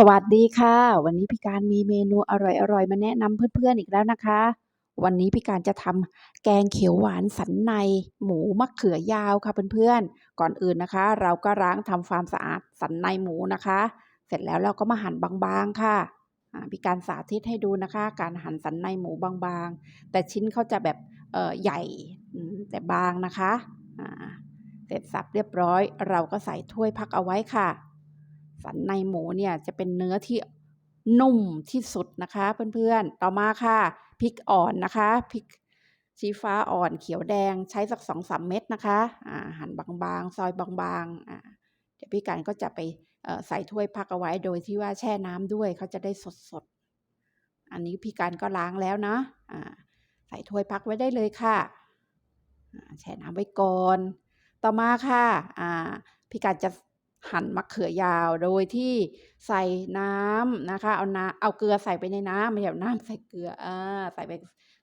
สวัสดีค่ะ วันนี้พี่การมีเมนูอร่อยๆ มาแนะนำเพื่อนๆอีกแล้วนะคะ วันนี้พี่การจะทำแกงเขียวหวานสันใน หมูมะเขือยาวค่ะเพื่อนๆ ก่อนอื่นนะคะ เราก็ล้างทำความสะอาดสันในหมูนะคะ เสร็จแล้วเราก็มาหั่นบางๆค่ะพี่การสาธิตให้ดูนะคะ การหั่นสันในหมูบางๆ แต่ชิ้นเขาจะแบบใหญ่แต่บางนะคะเสร็จสับเรียบร้อย เราก็ใส่ถ้วยพักเอาไว้ค่ะ สันในหมูเนี่ยจะเป็นเนื้อที่นุ่มที่สุดนะคะเพื่อนๆ ต่อมาค่ะพริกอ่อนนะคะพริกชี้ฟ้าอ่อนเขียวแดงใช้สักสองสามเม็ดนะคะอ่าหั่นบางๆ ซอยบางๆอ่าเดี๋ยวพี่การก็จะไปใส่ถ้วยพักเอาไว้โดยที่ว่าแช่น้ำด้วยเขาจะได้สดๆ อันนี้พี่การก็ล้างแล้วนะอ่าใส่ถ้วยพักไว้ได้เลยค่ะแช่น้ำไว้ก่อน ต่อมาค่ะอ่าพี่การจะ หั่นมะเขือยาว โดยที่ใส่น้ำนะคะ เอาน้ำเอาเกลือใส่ไปในน้ำไม่ใช่น้ำใส่เกลืออ่าใส่ไป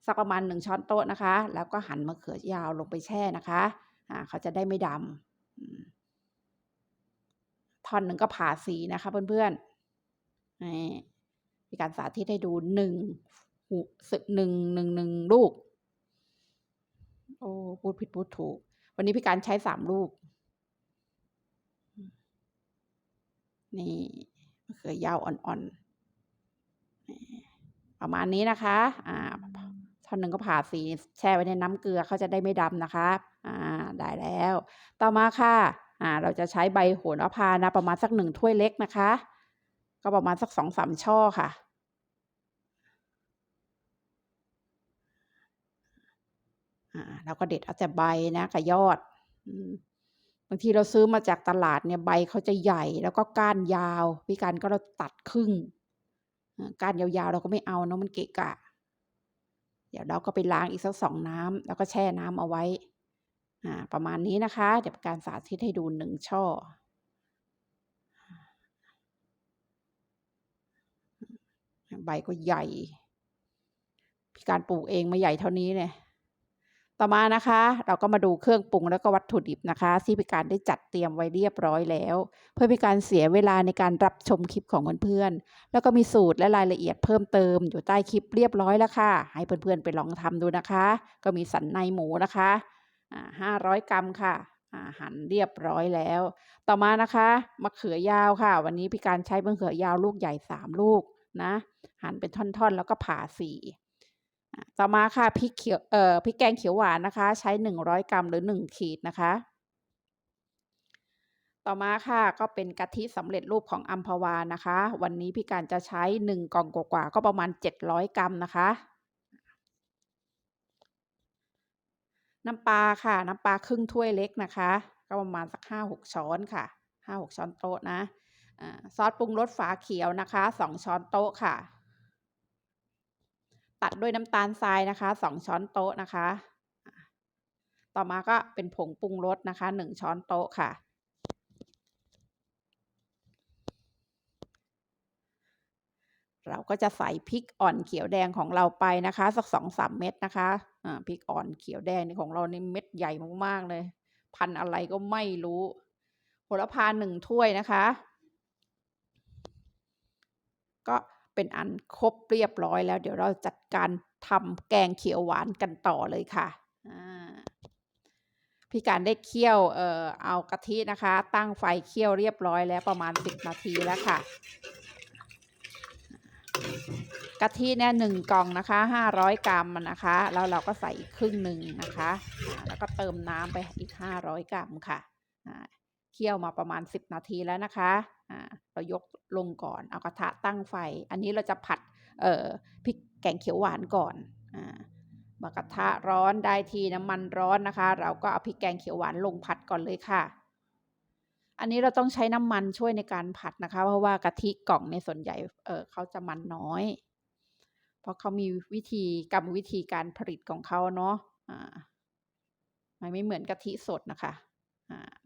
สักประมาณหนึ่งช้อนโต๊ะนะคะ แล้วก็หั่นมะเขือยาวลงไปแช่นะคะอ่าเขาจะได้ไม่ดำท่อนหนึ่งก็ผ่าสีนะคะเพื่อนๆนี่มีการสาธิตให้ดูหนึ่งหูสึกหนึ่งหนึ่งหนึ่งลูก โอ้พูดผิดพูดถูก วันนี้พี่การใช้สามลูก นี่มะเขือยาวอ่อนๆ ประมาณนี้นะคะ อ่าท่อนหนึ่งก็ผ่าสีแช่ไว้ในน้ำเกลือเขาจะได้ไม่ดำนะคะ อ่า ได้แล้ว ต่อมาค่ะ อ่า เราจะใช้ใบโหระพานะ ประมาณสักหนึ่งถ้วยเล็กนะคะ ก็ประมาณสักสองสามช่อค่ะอ่าเราก็เด็ดเอาแต่ใบนะกับยอดอืางทีเราซื้อมาจากตลาดเนี่ยใบเขาจะใหญ่แล้วก็ก้านยาวพี่การก็เราตัดครึ่งก้านยาวๆเราก็ไม่เอาเนาะมันเกะกะ เดี๋ยวเราก็ไปล้างอีกสักสองน้ำแล้วก็แช่น้ำเอาไว้อ่าประมาณนี้นะคะ เดี๋ยวการสาธิตให้ดูหนึ่งช่อ ใบก็ใหญ่ พี่การปลูกเองมาใหญ่เท่านี้เนี่ย ต่อมานะคะ เราก็มาดูเครื่องปรุงแล้วก็วัตถุดิบนะคะที่พี่การได้จัดเตรียมไว้เรียบร้อยแล้ว เพื่อเป็นการเสียเวลาในการรับชมคลิปของเพื่อนๆแล้วก็มีสูตรและรายละเอียดเพิ่มเติมอยู่ใต้คลิปเรียบร้อยแล้วค่ะ ให้เพื่อนๆไปลองทำดูนะคะ ก็มีสันในหมูนะคะห้าร้อยกรัมค่ะหั่นเรียบร้อยแล้ว ต่อมานะคะมะเขือยาวค่ะ วันนี้พี่การใช้มะเขือยาวลูกใหญ่สามลูกนะ หั่นเป็นท่อนๆ แล้วก็ผ่าสี่ ต่อมาค่ะพริกเขียวเอ่อพริกแกงเขียวหวานนะคะ ใช้หนึ่งร้อยกรัมหรือหนึ่งขีดนะคะ ต่อมาค่ะก็เป็นกะทิสำเร็จรูปของอัมพวานะคะ วันนี้พี่การจะใช้หนึ่งกล่องกว่าๆก็ประมาณเจ็ดร้อยกรัมนะคะน้ำปลาค่ะ น้ำปลาครึ่งถ้วยเล็กนะคะ ก็ประมาณสักห้าหกช้อนค่ะห้าหกช้อนโต๊ะนะอ่าซอสปรุงรสฝาเขียวนะคะสองช้อนโต๊ะค่ะ ตัดด้วยน้ำตาลทรายนะคะสองช้อนโต๊ะนะคะ ต่อมาก็เป็นผงปรุงรสนะคะหนึ่งช้อนโต๊ะค่ะ เราก็จะใส่พริกอ่อนเขียวแดงของเราไปนะคะ สักสองสามเม็ดนะคะอ่าพริกอ่อนเขียวแดงนี่ของเรานี่เม็ดใหญ่มากๆเลย พันอะไรก็ไม่รู้โหระพาหนึ่งถ้วยนะคะ ก็ เป็นอันครบเรียบร้อยแล้ว เดี๋ยวเราจัดการทำแกงเขียวหวานกันต่อเลยค่ะพี่การได้เคี่ยวเอ่อเอากะทินะคะ ตั้งไฟเคี่ยวเรียบร้อยแล้วประมาณสิบนาทีแล้วค่ะกะทิเนี่ยหนึ่งกล่องนะคะห้าร้อยกรัมนะคะ แล้วเราก็ใส่อีกครึ่งหนึ่งนะคะ แล้วก็เติมน้ำไปอีกห้าร้อยกรัมค่ะ เคี่ยวมาประมาณสิบนาทีแล้วนะคะอ่าเรายกลงก่อน เอากระทะตั้งไฟ อันนี้เราจะผัดเอ่อพริกแกงเขียวหวานก่อนอ่ากระทะร้อนได้ทีน้ำมันร้อนนะคะ เราก็เอาพริกแกงเขียวหวานลงผัดก่อนเลยค่ะ อันนี้เราต้องใช้น้ำมันช่วยในการผัดนะคะ เพราะว่ากะทิกล่องในส่วนใหญ่เออเขาจะมันน้อย เพราะเขามีวิธีกรรมวิธีการผลิตของเขาเนาะอ่ามันไม่เหมือนกะทิสดนะคะ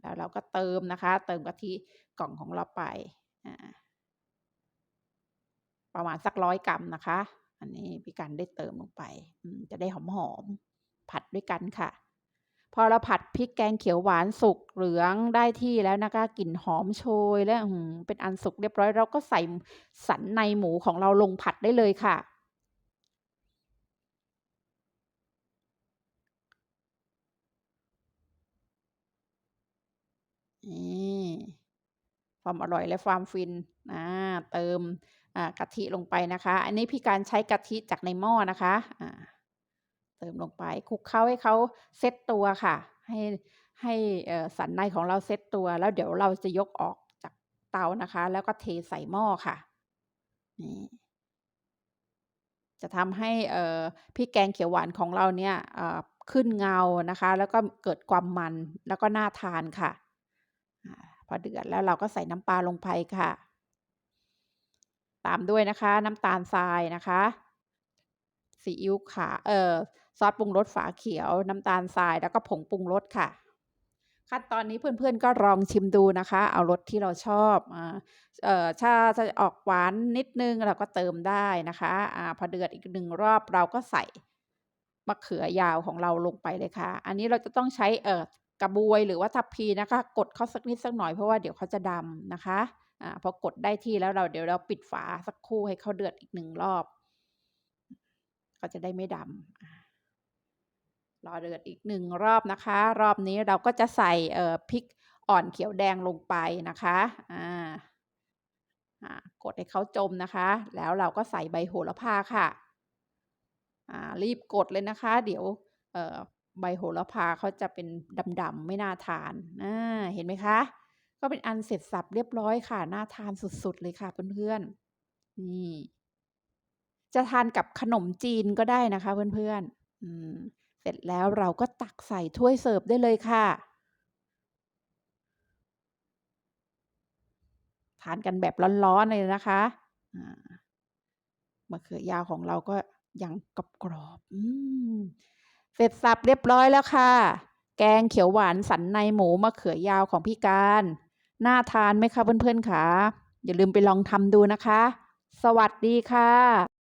แล้วเราก็เติมนะคะ เติมกะทิกล่องของเราไป ประมาณสักร้อยกรัมนะคะ อันนี้พี่กันได้เติมลงไป จะได้หอมๆผัดด้วยกันค่ะ พอเราผัดพริกแกงเขียวหวานสุกเหลืองได้ที่แล้วนะคะกลิ่นหอมโชย แล้วอื้อฮือเป็นอันสุกเรียบร้อย เราก็ใส่สันในหมูของเราลงผัดได้เลยค่ะ นี่ ความอร่อยและความฟินอาเติมกะทิลงไปนะคะ อันนี้พี่การใช้กะทิจากในหม้อนะคะอ่าเติมลงไปคลุกเคล้าให้เขาเซตตัวค่ะ ให้ให้สันในของเราเซตตัว แล้วเดี๋ยวเราจะยกออกจากเตานะคะ แล้วก็เทใส่หม้อค่ะนี่จะทำให้เอ่แกงเขียวหวานของเราเนี่ยขึ้นเงานะคะ แล้วก็เกิดความมันแล้วก็น่าทานค่ะ พอเดือดแล้วเราก็ใส่น้ำปลาลงไปค่ะ ตามด้วยนะคะน้ำตาลทรายนะคะซีอิ๊วขาเอ่อซอสปรุงรสฝาเขียวน้ำตาลทรายแล้วก็ผงปรุงรสค่ะ ขั้นตอนนี้เพื่อนๆก็ลองชิมดูนะคะ เอารสที่เราชอบอเอ่อถ้าจะออกหวานนิดนึงเราก็เติมได้นะคะอ่าพอเดือดอีก1รอบเราก็ใส่มะเขือยาวของเราลงไปเลยค่ะ อันนี้เราจะต้องใช้เอ่อ กระบวยหรือว่าทัพพีนะคะ กดเขาสักนิดสักหน่อยเพราะว่าเดี๋ยวเขาจะดำนะคะอ่าพอกดได้ที่แล้วเราเดี๋ยวเราปิดฝาสักครู่ให้เขาเดือดอีก1รอบก็จะได้ไม่ดำรอเดือดอีก1รอบนะคะ รอบนี้เราก็จะใส่เอ่อพริกอ่อนเขียวแดงลงไปนะคะอาอ่ากดให้เขาจมนะคะ แล้วเราก็ใส่ใบโหระพาค่ะอ่ารีบกดเลยนะคะ เดี๋ยวเอ่อ ใบโหระพาเขาจะเป็นดำๆไม่น่าทานอาเห็นไหมคะ ก็เป็นอันเสร็จสรรพเรียบร้อยค่ะ น่าทานสุดๆเลยค่ะเพื่อนๆนี่จะทานกับขนมจีนก็ได้นะคะเพื่อนๆอืมเสร็จแล้วเราก็ตักใส่ถ้วยเสิร์ฟได้เลยค่ะ ทานกันแบบร้อนๆเลยนะคะมะเขือยาวของเราก็ยังกรอบ เสร็จสับเรียบร้อยแล้วค่ะ แกงเขียวหวานสันในหมูมะเขือยาวของพี่การ น่าทานไหมคะเพื่อนๆค่ะ อย่าลืมไปลองทำดูนะคะ สวัสดีค่ะ